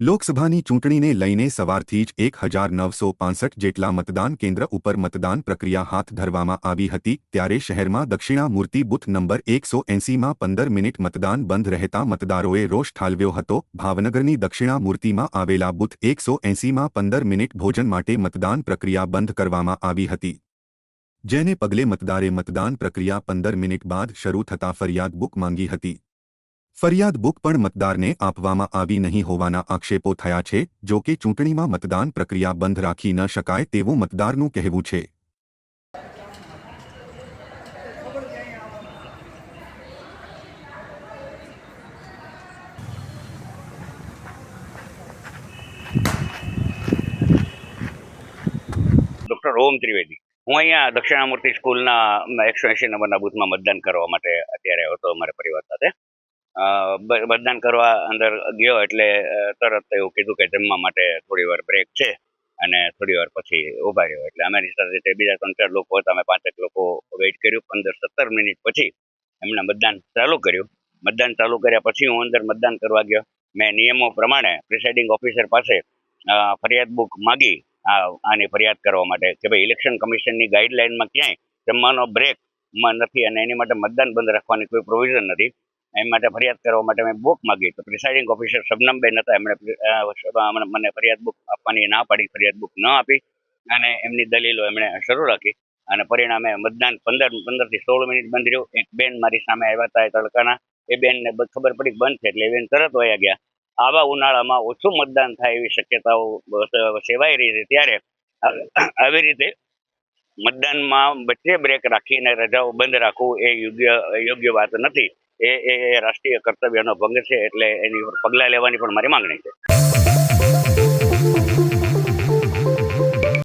લોકસભાની ચૂંટણીને લઈને સવારથી જ એક હજાર નવસો પાંસઠ જેટલા મતદાન કેન્દ્ર ઉપર મતદાન પ્રક્રિયા હાથ ધરવામાં આવી હતી, ત્યારે શહેરમાં દક્ષિણામૂર્તિ બુથ નંબર એકસો એંસીમાં પંદર મિનિટ મતદાન બંધ રહેતા મતદારોએ રોષ ઠાલવ્યો હતો. ભાવનગરની દક્ષિણામૂર્તિમાં આવેલા બુથ એકસો એંસીમાં પંદર મિનિટ ભોજન માટે મતદાન પ્રક્રિયા બંધ કરવામાં આવી હતી. જેને પગલે મતદારે મતદાન પ્રક્રિયા પંદર મિનિટ બાદ શરૂ થતા ફરિયાદ બુક માંગી હતી. ફરિયાદ બુક પણ મતદારને આપવામાં આવી નહીં હોવાના આક્ષેપો થયા છે, જો કે ચૂંટણીમાં મતદાન પ્રક્રિયા બંધ રાખી ન શકાય તેવું મતદારનું કહેવું છે. ડોક્ટર ઓમ ત્રિવેદી. હું અહીંયા દક્ષિણામૂર્તિ સ્કૂલના એકસો એંશી નંબરના બૂથમાં મતદાન કરવા માટે અત્યારે હતો અમારા પરિવાર સાથે. અ, બ- મતદાન કરવા અંદર ગયો એટલે તરત એવું કીધું કે જમવા માટે થોડી વાર બ્રેક છે અને થોડી વાર પછી ઊભા રહ્યો. એટલે અમારી સાથે તે બીજા ત્રણ ચાર લોકો હતા. અમે પાંચેક લોકો વેઇટ કર્યું. પંદર સત્તર મિનિટ પછી એમણે મતદાન ચાલુ કર્યું. મતદાન ચાલુ કર્યા પછી હું અંદર મતદાન કરવા ગયો. મેં નિયમો પ્રમાણે પ્રિસાઇડિંગ ઓફિસર પાસે ફરિયાદ બુક માગી આની ફરિયાદ કરવા માટે કે ભાઈ ઇલેક્શન કમિશનની ગાઈડલાઇનમાં ક્યાંય જમવાનો બ્રેકમાં નથી અને એની માટે મતદાન બંધ રાખવાની કોઈ પ્રોવિઝન નથી. એ માટે ફરિયાદ કરવા માટે મેં બુક માગી તો પ્રિસાઇડિંગ ઓફિસર શબનમબેન હતા, એમણે મને ફરિયાદ બુક આપવાની ના પાડી, ફરિયાદ બુક ન આપી અને એમની દલીલો એમણે શરૂ રાખી અને પરિણામે મતદાન પંદર પંદરથી સોળ મિનિટ બંધ રહ્યું. એક બેન મારી સામે આવ્યા હતા એ તડકાના. એ બેનને ખબર પડી બંધ છે એટલે એ બેન તરત વયા ગયા. આવા ઉનાળામાં ઓછું મતદાન થાય એવી શક્યતાઓ સેવાઈ રહી છે ત્યારે આવી રીતે મતદાનમાં વચ્ચે બ્રેક રાખીને રજાઓ બંધ રાખવું એ યોગ્ય યોગ્ય વાત નથી. એ એ રાષ્ટ્રીય કર્તવ્યનો ભંગ છે એટલે એની પગલાં લેવાની પણ મારી માંગણી છે.